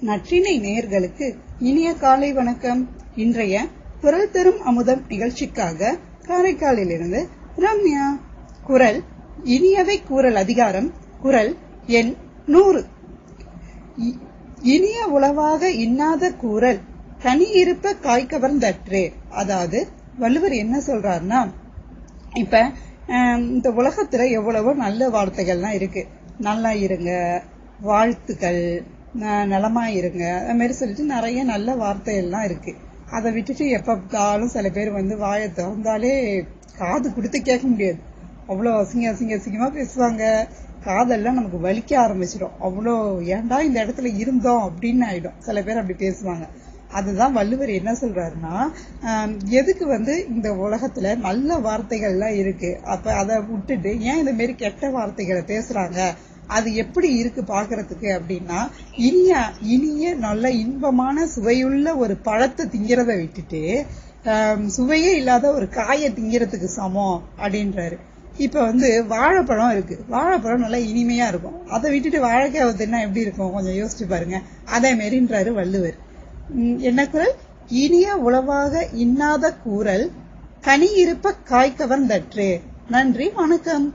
நற்றினை நேயர்களுக்கு இனிய காலை வணக்கம். இன்றைய குரல் தரும் அமுதம் நிகழ்ச்சிக்காக காரைக்காலிலிருந்து ரம்யா. குரல் இனியவை கூறல் அதிகாரம் குரல் எண் நூறு. இ- இனிய உளவாக இன்னாத கூறல் தனி இருப்ப காய் கவர்ந்தற்றே அதாவது வள்ளுவர் என்ன சொல்றாருன்னா இப்ப இந்த உலகத்துல எவ்வளவோ நல்ல வார்த்தைகள்லாம் இருக்கு. நல்லா இருங்க வாழ்த்துக்கள். ந- நலமா இருங்க அது மாதிரி சொல்லிட்டு நிறைய நல்ல வார்த்தைகள்லாம் இருக்கு. அதை விட்டுட்டு எப்போ பார்த்தாலும் சில பேர் வந்து வாயை திறந்தாலே காது கொடுத்து கேட்க முடியாது. அவ்வளோ அசிங்க அசிங்க அசிங்கமா பேசுவாங்க. காதெல்லாம் நமக்கு வலிக்க ஆரம்பிச்சிடும். அவ்வளோ ஏன்டா இந்த இடத்துல இருந்தோம்? அப்படின்னு ஆயிடும். சில பேர் அப்படி பேசுவாங்க. அதுதான் வள்ளுவர் என்ன சொல்றாருன்னா எதுக்கு வந்து இந்த உலகத்துல நல்ல வார்த்தைகள்லாம் இருக்கு? அப்ப அதை விட்டுட்டு ஏன் இந்த மாரி கெட்ட வார்த்தைகளை பேசுறாங்க? அது எப்படி இருக்கு பாக்குறதுக்கு அப்படின்னா இனிய இனிய நல்ல இன்பமான சுவையுள்ள ஒரு பழத்தை திங்கிறத விட்டுட்டு சுவையே இல்லாத ஒரு காயை திங்கிறதுக்கு சமம் அப்படின்றாரு. இப்ப வந்து வாழைப்பழம் இருக்கு. வாழைப்பழம் நல்லா இனிமையா இருக்கும். அதை விட்டுட்டு வாழைக்காய் தின்னா எப்படி இருக்கும்? கொஞ்சம் யோசிச்சு பாருங்க. அதே மாரின்றாரு வள்ளுவர். உம், என்ன குரல்? இனிய உளவாக இன்னாத கூறல் கனி இருப்ப காய்க்கவன் தற்று நன்றி வணக்கம்.